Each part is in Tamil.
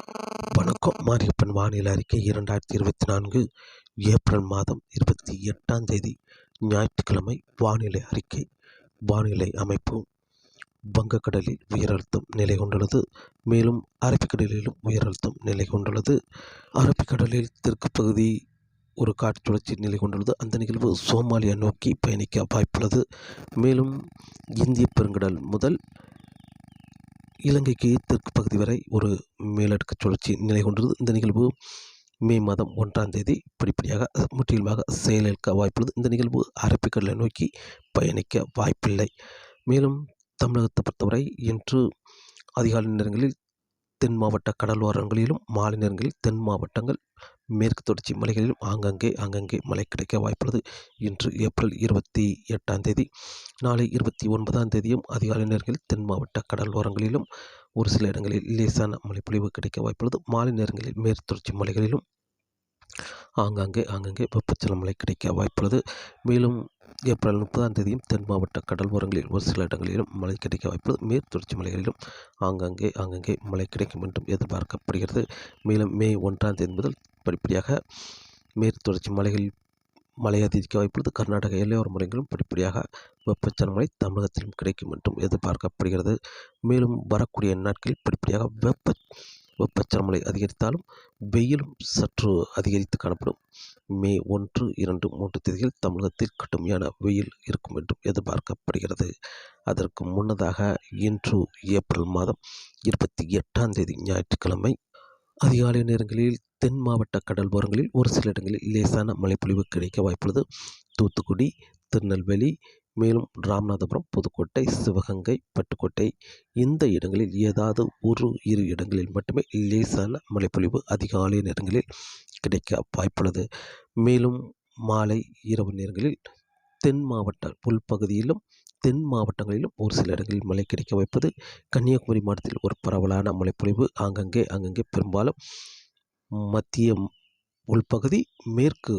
வணக்கம். மாரியப்பன் வானிலை அறிக்கை இரண்டாயிரத்தி இருபத்தி நான்கு ஏப்ரல் மாதம் இருபத்தி எட்டாம் தேதி ஞாயிற்றுக்கிழமை வானிலை அறிக்கை. வானிலை அமைப்பு வங்கக்கடலில் உயரழுத்தம் நிலை கொண்டுள்ளது. மேலும் அரபிக்கடலிலும் உயரழுத்தம் நிலை கொண்டுள்ளது. அரபிக்கடலில் தெற்கு பகுதி ஒரு காற்று சுழற்சி நிலை கொண்டுள்ளது. அந்த நிகழ்வு சோமாலியா நோக்கி பயணிக்க வாய்ப்புள்ளது. மேலும் இந்திய பெருங்கடல் முதல் இலங்கைக்கு தெற்கு பகுதி வரை ஒரு மேலடுக்கு சுழற்சி நிலை கொண்டுள்ளது இந்த நிகழ்வு மே மாதம் ஒன்றாம் தேதி படிப்படியாக முற்றிலுமாக செயலிழக்க வாய்ப்புள்ளது. இந்த நிகழ்வு அரபிக்கடலை நோக்கி பயணிக்க வாய்ப்பில்லை. மேலும் தமிழகத்தை பொறுத்தவரை இன்று அதிகாலை நேரங்களில் தென் மாவட்ட கடலோரங்களிலும் மாலை நேரங்களில் தென் மாவட்டங்கள் மேற்கு தொடர்ச்சி மலைகளிலும் ஆங்காங்கே ஆங்கங்கே மழை கிடைக்க வாய்ப்புள்ளது. இன்று ஏப்ரல் இருபத்தி எட்டாம் தேதி நாளை இருபத்தி ஒன்பதாம் தேதியும் அதிகாலை நேரங்களில் தென் மாவட்ட கடலோரங்களிலும் ஒரு சில இடங்களில் லேசான மழைப்பொழிவு கிடைக்க வாய்ப்புள்ளது. மாலை நேரங்களில் மேற்கு தொடர்ச்சி மலைகளிலும் ஆங்காங்கே ஆங்காங்கே வெப்பச்சல மழை கிடைக்க வாய்ப்புள்ளது. மேலும் ஏப்ரல் முப்பதாம் தேதியும் தென் மாவட்ட கடல் ஓரங்களில் ஒரு சில இடங்களிலும் மழை கிடைக்க வாய்ப்புள்ளது மேற்கொடர்ச்சி மலைகளிலும் ஆங்காங்கே ஆங்காங்கே மழை கிடைக்கும் என்றும் எதிர்பார்க்கப்படுகிறது. மேலும் மே ஒன்றாம் தேதி முதல் படிப்படியாக மேற்கொடர்ச்சி மலைகளில் மழை அதிகரிக்க வாய்ப்புள்ளது. கர்நாடக எல்லையோர முறைகளும் படிப்படியாக வெப்பச்சலன மழை தமிழகத்திலும் கிடைக்கும் என்றும் எதிர்பார்க்கப்படுகிறது. மேலும் வரக்கூடிய நாட்களில் படிப்படியாக வெப்ப வெப்பச்சலன மழை அதிகரித்தாலும் வெயிலும் சற்று அதிகரித்து காணப்படும். மே ஒன்று இரண்டு மூன்று தேதியில் தமிழகத்தில் கடுமையான வெயில் இருக்கும் என்றும் எதிர்பார்க்கப்படுகிறது. அதற்கு முன்னதாக இன்று ஏப்ரல் மாதம் இருபத்தி எட்டாம் தேதி ஞாயிற்றுக்கிழமை அதிகாலை நேரங்களில் தென் மாவட்ட கடல் ஓரங்களில் ஒரு சில இடங்களில் லேசான மழைப்பொழிவு கிடைக்க வாய்ப்புள்ளது. தூத்துக்குடி திருநெல்வேலி மேலும் ராமநாதபுரம் புதுக்கோட்டை சிவகங்கை பட்டுக்கோட்டை இந்த இடங்களில் ஏதாவது ஒரு இரு இடங்களில் மட்டுமே லேசான மழைப்பொழிவு அதிகாலை நேரங்களில் கிடைக்க வாய்ப்புள்ளது. மேலும் மாலை இரவு நேரங்களில் தென் மாவட்ட உள்பகுதியிலும் தென் மாவட்டங்களிலும் ஒரு சில இடங்களில் மழை கிடைக்க வைப்பது கன்னியாகுமரி மாவட்டத்தில் ஒரு பரவலான மழைப்பொழிவு ஆங்கங்கே அங்கங்கே பெரும்பாலும் மத்திய உள்பகுதி மேற்கு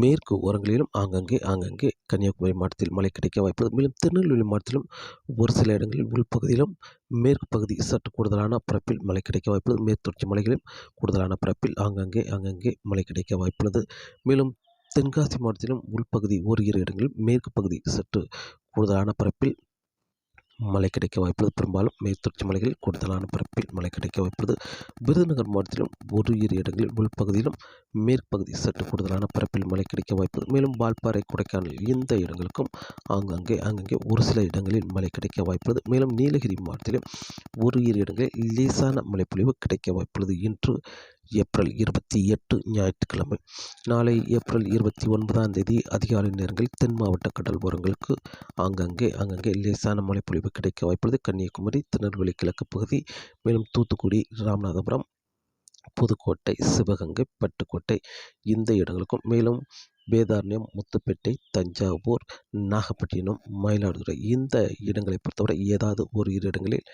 மேற்கு ஓரங்களிலும் ஆங்கங்கே ஆங்கங்கே கன்னியாகுமரி மாவட்டத்தில் மழை கிடைக்க வாய்ப்புள்ளது. மேலும் திருநெல்வேலி மாவட்டத்திலும் ஒரு சில இடங்களில் உள்பகுதியிலும் மேற்கு பகுதி சற்று கூடுதலான பரப்பில் மழை கிடைக்க வாய்ப்புள்ளது. மேற்கு தொடர்ச்சி மலைகளிலும் கூடுதலான பரப்பில் ஆங்காங்கே ஆங்காங்கே மழை கிடைக்க வாய்ப்புள்ளது. மேலும் தென்காசி மாவட்டத்திலும் உள்பகுதி ஒரு இடங்களில் மேற்கு பகுதி சற்று கூடுதலான பரப்பில் மழை கிடைக்க வாய்ப்புள்ளது பெரும்பாலும் மேற்கொடர்ச்சி மலைகளில் கூடுதலான பரப்பில் மழை கிடைக்க வாய்ப்புள்ளது. விருதுநகர் மாவட்டத்திலும் ஒரு இரு இடங்களில் உள்பகுதியிலும் மேற்பகுதி சற்று கூடுதலான பரப்பில் மழை கிடைக்க வாய்ப்புள்ளது. மேலும் வால்பாறை கொடைக்கானல் இந்த இடங்களுக்கும் ஆங்காங்கே அங்கங்கே ஒரு சில இடங்களில் மழை கிடைக்க வாய்ப்புள்ளது. மேலும் நீலகிரி மாவட்டத்திலும் ஒரு இரு இடங்களில் லேசான மழைப்பொழிவு கிடைக்க வாய்ப்புள்ளது இன்று ஏப்ரல் இருபத்தி எட்டு ஞாயிற்றுக்கிழமை. நாளை ஏப்ரல் இருபத்தி ஒன்பதாம் தேதி அதிகாலை நேரங்களில் தென் மாவட்ட கடல் ஓரங்களுக்கு ஆங்கங்கே அங்கங்கே லேசான மழைப்பொழிவு கிடைக்க வாய்ப்புள்ளது. கன்னியாகுமரி திருநெல்வேலி கிழக்கு பகுதி மேலும் தூத்துக்குடி ராமநாதபுரம் புதுக்கோட்டை சிவகங்கை பட்டுக்கோட்டை இந்த இடங்களுக்கும் மேலும் வேதாரண்யம் முத்துப்பேட்டை தஞ்சாவூர் நாகப்பட்டினம் மயிலாடுதுறை இந்த இடங்களை பொறுத்தவரை ஏதாவது ஒரு இரு இடங்களில்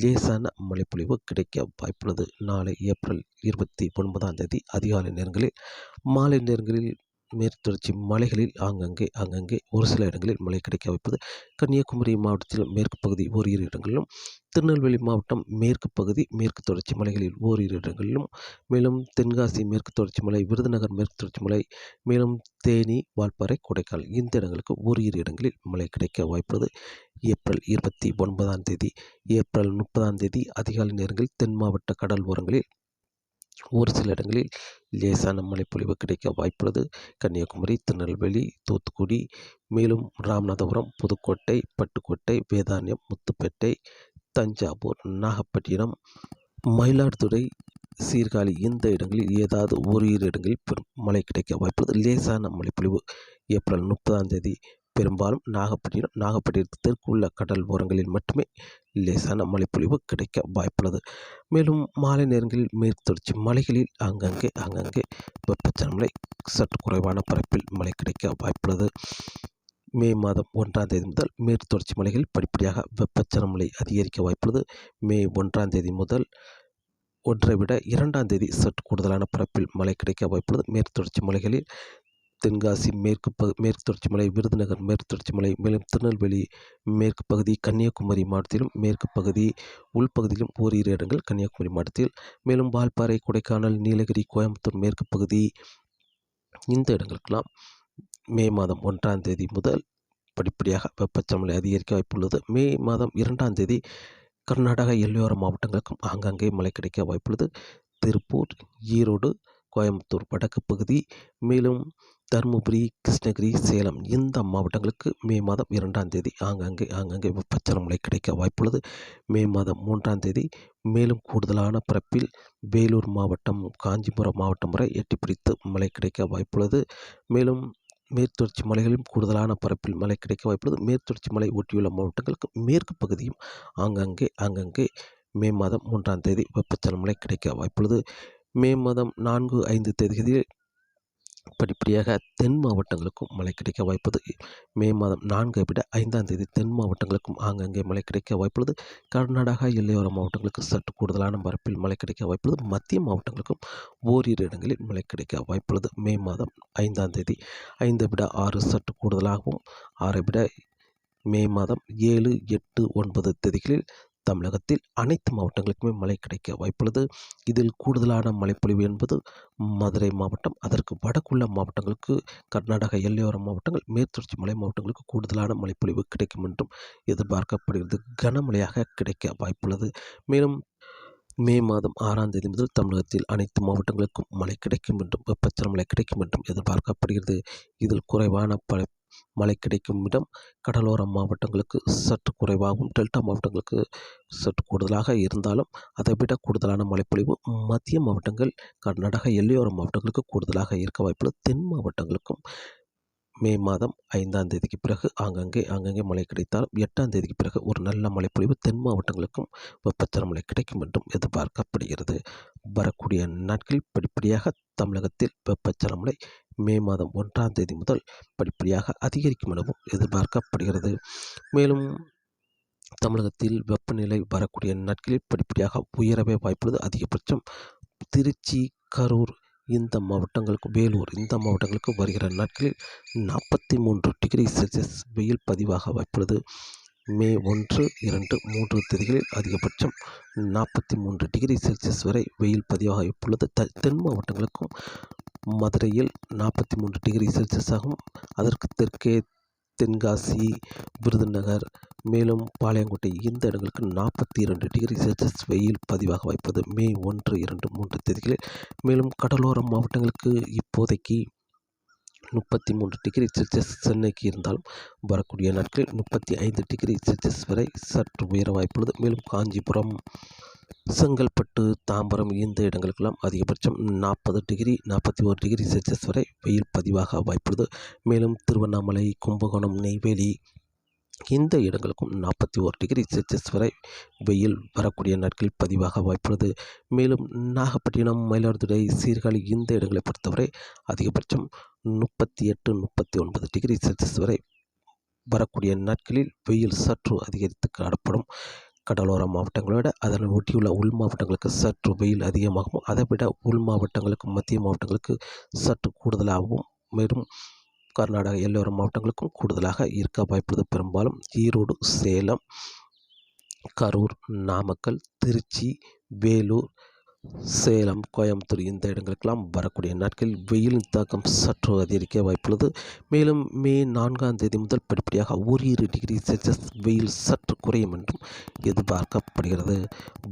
லேசான மழைப்பொழிவு கிடைக்க வாய்ப்புள்ளது. நாளை ஏப்ரல் இருபத்தி ஒன்பதாம் தேதி அதிகாலை நேரங்களில் மாலை நேரங்களில் மேற்கு தொடர்ச்சி மலைகளில் ஆங்கங்கே ஆங்கங்கே ஒரு சில இடங்களில் மழை கிடைக்க வாய்ப்பது கன்னியாகுமரி மாவட்டத்தில் மேற்கு பகுதி ஓரிரு இடங்களிலும் திருநெல்வேலி மாவட்டம் மேற்கு பகுதி மேற்கு தொடர்ச்சி மலைகளில் ஓரிரு இடங்களிலும் மேலும் தென்காசி மேற்கு தொடர்ச்சி மலை விருதுநகர் மேற்கு தொடர்ச்சி மலை மேலும் தேனி வால்பாறை கொடைக்கானல் இந்த இடங்களுக்கு ஓரிரு இடங்களில் மழை கிடைக்க வாய்ப்புள்ளது. ஏப்ரல் இருபத்தி ஒன்பதாம் தேதி ஏப்ரல் முப்பதாம் தேதி அதிகாலை நேரங்களில் தென் மாவட்ட கடல் ஓரங்களில் ஒரு சில இடங்களில் லேசான மழைப்பொழிவு கிடைக்க வாய்ப்புள்ளது. கன்னியாகுமரி திருநெல்வேலி தூத்துக்குடி மேலும் ராமநாதபுரம் புதுக்கோட்டை பட்டுக்கோட்டை வேதாரண்யம் முத்துப்பேட்டை தஞ்சாவூர் நாகப்பட்டினம் மயிலாடுதுறை சீர்காழி இந்த இடங்களில் ஏதாவது ஒரு இரு இடங்களில் பெரும் மழை கிடைக்க வாய்ப்புள்ளது. லேசான மழைப்பொழிவு ஏப்ரல் முப்பதாம் தேதி பெரும்பாலும் நாகப்பட்டினம் நாகப்பட்டினத்திற்கு உள்ள கடல் ஓரங்களில் மட்டுமே லேசான மழைப்பொழிவு கிடைக்க வாய்ப்புள்ளது. மேலும் மாலை நேரங்களில் மேற்கு தொடர்ச்சி மலைகளில் அங்கங்கே அங்கங்கே வெப்பச்சலனமலை சற்று குறைவான பரப்பில் மழை கிடைக்க வாய்ப்புள்ளது. மே மாதம் ஒன்றாம் தேதி முதல் மேற்கு தொடர்ச்சி மலைகளில் படிப்படியாக வெப்பச்சலமலை அதிகரிக்க வாய்ப்புள்ளது. மே ஒன்றாம் தேதி முதல் ஒன்றை விட இரண்டாம் தேதி சற்று கூடுதலான பரப்பில் மழை கிடைக்க வாய்ப்புள்ளது. மேற்கு தொடர்ச்சி மலைகளில் தென்காசி மேற்கு ப மேற்கு தொடர்ச்சி மலை விருதுநகர் மேற்கு தொடர்ச்சி மலை மேலும் திருநெல்வேலி மேற்கு பகுதி கன்னியாகுமரி மாவட்டத்திலும் மேற்கு பகுதி உள்பகுதியிலும் ஓரிரு இடங்கள் கன்னியாகுமரி மாவட்டத்தில். மேலும் வால்பாறை கொடைக்கானல் நீலகிரி கோயம்புத்தூர் மேற்கு பகுதி இந்த இடங்களுக்கெல்லாம் மே மாதம் ஒன்றாம் தேதி முதல் படிப்படியாக வெப்பச்சமலை அதிகரிக்க வாய்ப்புள்ளது மே மாதம் இரண்டாம் தேதி கர்நாடக எல்லையோர மாவட்டங்களுக்கும் ஆங்காங்கே மழை கிடைக்க வாய்ப்புள்ளது. திருப்பூர் ஈரோடு கோயம்புத்தூர் வடக்கு பகுதி மேலும் தருமபுரி கிருஷ்ணகிரி சேலம் இந்த மாவட்டங்களுக்கு மே மாதம் இரண்டாம் தேதி ஆங்காங்கே ஆங்காங்கே வெப்பச்சலம் மழை கிடைக்க வாய்ப்புள்ளது. மே மாதம் மூன்றாம் தேதி மேலும் கூடுதலான பரப்பில் வேலூர் மாவட்டம் காஞ்சிபுரம் மாவட்டம் வரை எட்டி பிடித்து மழை கிடைக்க வாய்ப்புள்ளது. மேலும் மேற்தொடர்ச்சி மலைகளிலும் கூடுதலான பரப்பில் மழை கிடைக்க வாய்ப்புள்ளது. மேற்தொடர்ச்சி மலை ஒட்டியுள்ள மாவட்டங்களுக்கு மேற்கு பகுதியும் ஆங்காங்கே ஆங்காங்கே மே மாதம் மூன்றாம் தேதி வெப்பச்சலம் மழை கிடைக்க வாய்ப்புள்ளது. மே மாதம் நான்கு ஐந்து தேதிகளில் படிப்படியாக தென் மாவட்டங்களுக்கும் மழை கிடைக்க வாய்ப்புள்ளது மே மாதம் நான்கை விட ஐந்தாம் தேதி தென் மாவட்டங்களுக்கும் ஆங்காங்கே மழை கிடைக்க வாய்ப்புள்ளது. கர்நாடகா எல்லையோர மாவட்டங்களுக்கு சற்று கூடுதலான பரப்பில் மழை கிடைக்க வாய்ப்புள்ளது. மத்திய மாவட்டங்களுக்கும் ஓரிரு இடங்களில் மழை கிடைக்க வாய்ப்புள்ளது. மே மாதம் ஐந்தாம் தேதி ஐந்தை விட ஆறு சற்று கூடுதலாகவும் ஆறை விட மே மாதம் ஏழு எட்டு ஒன்பது தேதிகளில் தமிழகத்தில் அனைத்து மாவட்டங்களுக்குமே மழை கிடைக்க வாய்ப்புள்ளது. இதில் கூடுதலான மழைப்பொழிவு என்பது மதுரை மாவட்டம் அதற்கு வடக்குள்ள மாவட்டங்களுக்கு கர்நாடக எல்லையோர மாவட்டங்கள் மேற்தொடர்ச்சி மலை மாவட்டங்களுக்கு கூடுதலான மழைப்பொழிவு கிடைக்கும் என்றும் எதிர்பார்க்கப்படுகிறது. கனமழையாக கிடைக்க வாய்ப்புள்ளது. மேலும் மே மாதம் ஆறாம் தேதி முதல் தமிழகத்தில் அனைத்து மாவட்டங்களுக்கும் மழை கிடைக்கும் என்றும் வெப்பச்சல மழை கிடைக்கும் என்றும் எதிர்பார்க்கப்படுகிறது. இதில் குறைவான பல மழை கிடைக்கும் இடம் கடலோர மாவட்டங்களுக்கு சற்று குறைவாகவும் டெல்டா மாவட்டங்களுக்கு சற்று கூடுதலாக இருந்தாலும் அதை விட கூடுதலான மழைப்பொழிவு மத்திய மாவட்டங்கள் கர்நாடக எல்லையோர மாவட்டங்களுக்கு கூடுதலாக இருக்க வாய்ப்புள்ளது தென் மாவட்டங்களுக்கும் மே மாதம் ஐந்தாம் தேதிக்கு பிறகு ஆங்கங்கே ஆங்கங்கே மழை கிடைத்தாலும் எட்டாம் தேதிக்கு பிறகு ஒரு நல்ல மழைப்பொழிவு தென் மாவட்டங்களுக்கும் வெப்பச்சலன மழை கிடைக்கும் என்றும் எதிர்பார்க்கப்படுகிறது. வரக்கூடிய நாட்களில் படிப்படியாக தமிழகத்தில் வெப்பச்சல மழை மே மாதம் ஒன்றாம் தேதி முதல் படிப்படியாக அதிகரிக்கும் எனவும் எதிர்பார்க்கப்படுகிறது. மேலும் தமிழகத்தில் வெப்பநிலை வரக்கூடிய நாட்களில் படிப்படியாக உயரவே வாய்ப்புள்ளது. அதிகபட்சம் திருச்சி கரூர் இந்த மாவட்டங்களுக்கு வேலூர் இந்த மாவட்டங்களுக்கு வருகிற நாட்களில் நாற்பத்தி மூன்று டிகிரி செல்சியஸ் வெயில் பதிவாக வாய்ப்புள்ளது மே ஒன்று இரண்டு மூன்று தேதிகளில் அதிகபட்சம் நாற்பத்தி மூன்று டிகிரி செல்சியஸ் வரை வெயில் பதிவாக வாய்ப்புள்ளது த தென் மாவட்டங்களுக்கும் மதுரையில் நாற்பத்தி மூன்று டிகிரி செல்சியஸாகவும் அதற்கு தெற்கே தென்காசி விருதுநகர் மேலும் பாளையங்கோட்டை. இந்த இடங்களுக்கு நாற்பத்தி இரண்டு டிகிரி செல்சியஸ் வெயில் பதிவாக வாய்ப்பது மே ஒன்று இரண்டு மூன்று தேதிகளில். மேலும் கடலோர மாவட்டங்களுக்கு இப்போதைக்கு முப்பத்தி மூன்று டிகிரி செல்சியஸ் சென்னைக்கு இருந்தாலும் வரக்கூடிய நாட்களில் முப்பத்தி ஐந்து டிகிரி செல்சியஸ் வரை சற்று உயர வாய்ப்புள்ளது. மேலும் காஞ்சிபுரம் செங்கல்பட்டு தாம்பரம் இந்த இடங்களுக்கெல்லாம் அதிகபட்சம் நாற்பது டிகிரி நாற்பத்தி ஒரு டிகிரி செல்சியஸ் வரை வெயில் பதிவாக வாய்ப்புள்ளது. மேலும் திருவண்ணாமலை கும்பகோணம் நெய்வேலி இந்த இடங்களுக்கும் நாற்பத்தி ஓரு டிகிரி செல்சியஸ் வரை வெயில் வரக்கூடிய நாட்களில் பதிவாக வாய்ப்புள்ளது. மேலும் நாகப்பட்டினம் மயிலாடுதுறை சீர்காழி இந்த இடங்களை பொறுத்தவரை அதிகபட்சம் முப்பத்தி எட்டு முப்பத்தி ஒன்பது டிகிரி செல்சியஸ் வரை வரக்கூடிய நாட்களில் வெயில் சற்று அதிகரித்து காணப்படும். கடலோர மாவட்டங்களை விட அதனை ஒட்டியுள்ள உள் மாவட்டங்களுக்கு சற்று வெயில் அதிகமாகவும் அதை விட உள் மாவட்டங்களுக்கு மத்திய மாவட்டங்களுக்கு சற்று கூடுதலாகவும் மேலும் கர்நாடக எல்லோர மாவட்டங்களுக்கும் கூடுதலாக இருக்க வாய்ப்புள்ளது. பெரும்பாலும் ஈரோடு சேலம் கரூர் நாமக்கல் திருச்சி வேலூர் சேலம் கோயம்புத்தூர் இந்த இடங்களுக்கெல்லாம் வரக்கூடிய நாட்களில் வெயிலின் தாக்கம் சற்று அதிகரிக்க வாய்ப்புள்ளது. மேலும் மே நான்காம் தேதி முதல் படிப்படியாக ஓரிரு டிகிரி செல்சியஸ் வெயில் சற்று குறையும் என்றும் எதிர்பார்க்கப்படுகிறது.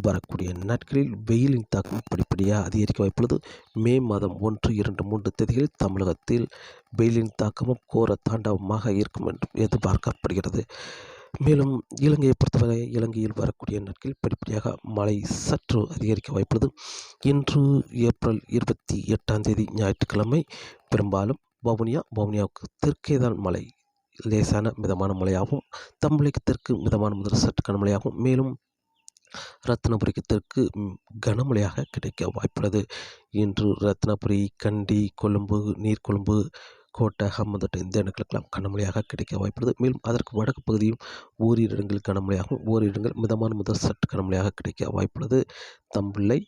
வரக்கூடிய நாட்களில் வெயிலின் தாக்கம் படிப்படியாக அதிகரிக்க வாய்ப்புள்ளது. மே மாதம் ஒன்று இரண்டு மூன்று தேதிகளில் தமிழகத்தில் வெயிலின் தாக்கமும் கோர தாண்டவமாக இருக்கும் என்றும் எதிர்பார்க்கப்படுகிறது. மேலும் இலங்கையை பொறுத்தவரை இலங்கையில் வரக்கூடிய நாட்களில் படிப்படியாக மழை சற்று அதிகரிக்க வாய்ப்புள்ளது. இன்று ஏப்ரல் இருபத்தி எட்டாம் தேதி ஞாயிற்றுக்கிழமை பெரும்பாலும் வவுனியா வவுனியாவுக்கு தெற்கே தான் மழை. லேசான மிதமான மழையாகவும் தம்பளைக்கு தெற்கு மிதமான முதல் சற்று கனமழையாகவும் மேலும் ரத்னபுரிக்கு தெற்கு கனமழையாக கிடைக்க வாய்ப்புள்ளது. இன்று ரத்னபுரி கண்டி கொழும்பு நீர்கொழும்பு கோட்டை ஹம்மந்தோட்டை இந்த இடங்களுக்கெல்லாம் கனமழையாக கிடைக்க வாய்ப்புள்ளது. மேலும் அதற்கு வடக்கு பகுதியும் ஓரிரு இடங்களில் கனமழையாகவும் ஓரிரு இடங்கள் மிதமான முதல் சற்று கனமழையாக கிடைக்க வாய்ப்புள்ளது. தம்பிள்ளை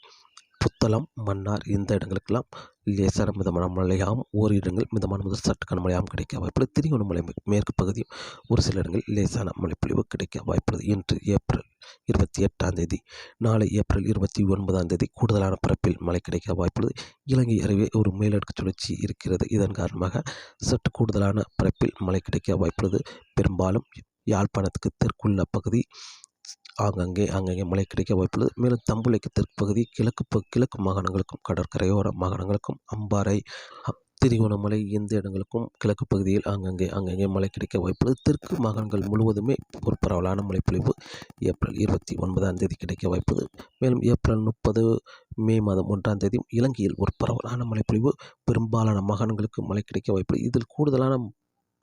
புத்தளம் மன்னார் இந்த இடங்களுக்கெல்லாம் லேசான மிதமான மழையாகவும் ஓர் இடங்கள் மிதமான முதல் சற்று கனமழையாகவும் கிடைக்க வாய்ப்புள்ளது. திருவண்ணாமலை மேற்கு பகுதியும் ஒரு சில இடங்களில் லேசான மழைப்பொழிவு கிடைக்க வாய்ப்புள்ளது. இன்று ஏப்ரல் இருபத்தி எட்டாம் தேதி நாளை ஏப்ரல் இருபத்தி ஒன்பதாம் தேதி கூடுதலான பரப்பில் மழை கிடைக்க வாய்ப்புள்ளது. இலங்கை அருகே ஒரு மேலடுக்கு சுழற்சி இருக்கிறது. இதன் காரணமாக சற்று கூடுதலான பரப்பில் மழை கிடைக்க வாய்ப்புள்ளது. பெரும்பாலும் யாழ்ப்பாணத்துக்கு தெற்குள்ள பகுதி ஆங்கங்கே அங்கங்கே மழை கிடைக்க வாய்ப்புள்ளது. மேலும் தம்புளைக்கு தெற்கு பகுதி கிழக்கு ப கிழக்கு மாகாணங்களுக்கும் கடற்கரையோர மாகாணங்களுக்கும் அம்பாறை திருகோணமலை இந்த இடங்களுக்கும் கிழக்கு பகுதியில் அங்கங்கே அங்கங்கே மழை கிடைக்க வாய்ப்புள்ளது. தெற்கு மாகாணங்கள் முழுவதுமே ஒரு பரவலான மழைப்பொழிவு ஏப்ரல் இருபத்தி ஒன்பதாம் தேதி கிடைக்க வாய்ப்புள்ளது. மேலும் ஏப்ரல் முப்பது மே மாதம் ஒன்றாம் தேதி இலங்கையில் ஒரு பரவலான மழைப்பொழிவு. பெரும்பாலான மாகாணங்களுக்கு மழை கிடைக்க வாய்ப்புள்ளது. இதில் கூடுதலான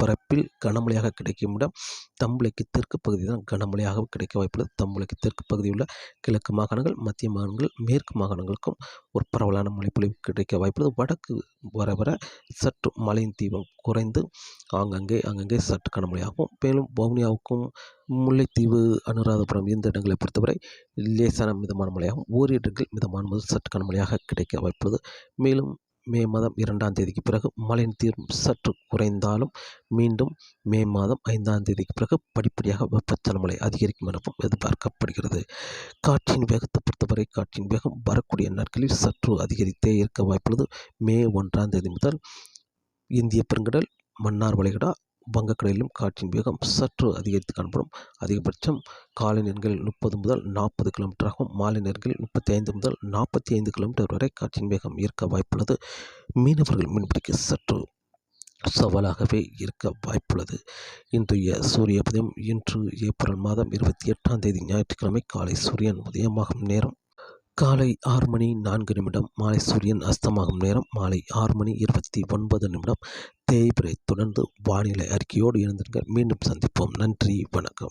பரப்பில் கனமழையாக கிடைக்கும் இடம் தம்புளைக்கு தெற்கு பகுதி தான் கனமழையாக கிடைக்க வாய்ப்புள்ளது. தம்புளைக்கு தெற்கு பகுதியில் உள்ள கிழக்கு மாகாணங்கள் மத்திய மாகாணங்கள் மேற்கு மாகாணங்களுக்கும் ஒரு பரவலான மழைப்பொழிவு கிடைக்க வாய்ப்புள்ளது. வடக்கு வர வர சற்று மழையின் தீவிரம் குறைந்து ஆங்கங்கே அங்கங்கே சற்று கனமழையாகும். மேலும் வவுனியாவுக்கும் முல்லைத்தீவு அனுராதபுரம் இந்த இடங்களை பொறுத்தவரை லேசான மிதமான மழையாகும். ஓரிரு இடங்கள் மிதமான முதல் சற்று கனமழையாக கிடைக்க வாய்ப்புள்ளது. மேலும் மே மாதம் இரண்டாம் தேதிக்கு பிறகு மழையின் தீவிரம் சற்று குறைந்தாலும் மீண்டும் மே மாதம் ஐந்தாம் தேதிக்கு பிறகு படிப்படியாக வெப்பச்சலன மழை அதிகரிக்கும் எனவும் எதிர்பார்க்கப்படுகிறது. காற்றின் வேகத்தை பொறுத்தவரை காற்றின் வேகம் வரக்கூடிய நாட்களில் சற்று அதிகரித்தே இருக்க வாய்ப்புள்ளது. மே ஒன்றாம் தேதி முதல் இந்திய பெருங்கடல் மன்னார் வளைகுடா வங்கக்கடலிலும் காற்றின் வேகம் சற்று அதிகரித்து காணப்படும். அதிகபட்சம் காலை நேரங்களில் முப்பது முதல் நாற்பது கிலோமீட்டராகவும் மாலை நேரங்களில் முப்பத்தி ஐந்து முதல் நாற்பத்தி ஐந்து கிலோமீட்டர் வரை காற்றின் வேகம் இருக்க வாய்ப்புள்ளது. மீனவர்கள் மீன்பிடிக்க சற்று சவாலாகவே இருக்க வாய்ப்புள்ளது. இன்றைய சூரிய உதயம் இன்று ஏப்ரல் மாதம் இருபத்தி எட்டாம் தேதி ஞாயிற்றுக்கிழமை காலை சூரியன் உதயமாகும் நேரம் காலை ஆறு மணி நான்கு நிமிடம் மாலை சூரியன் அஸ்தமாகும் நேரம் மாலை ஆறு மணி இருபத்தி ஒன்பது நிமிடம். தேய்பிரை தொடர்ந்து வானிலை அறிக்கையோடு இருந்திருங்க மீண்டும் சந்திப்போம். நன்றி வணக்கம்.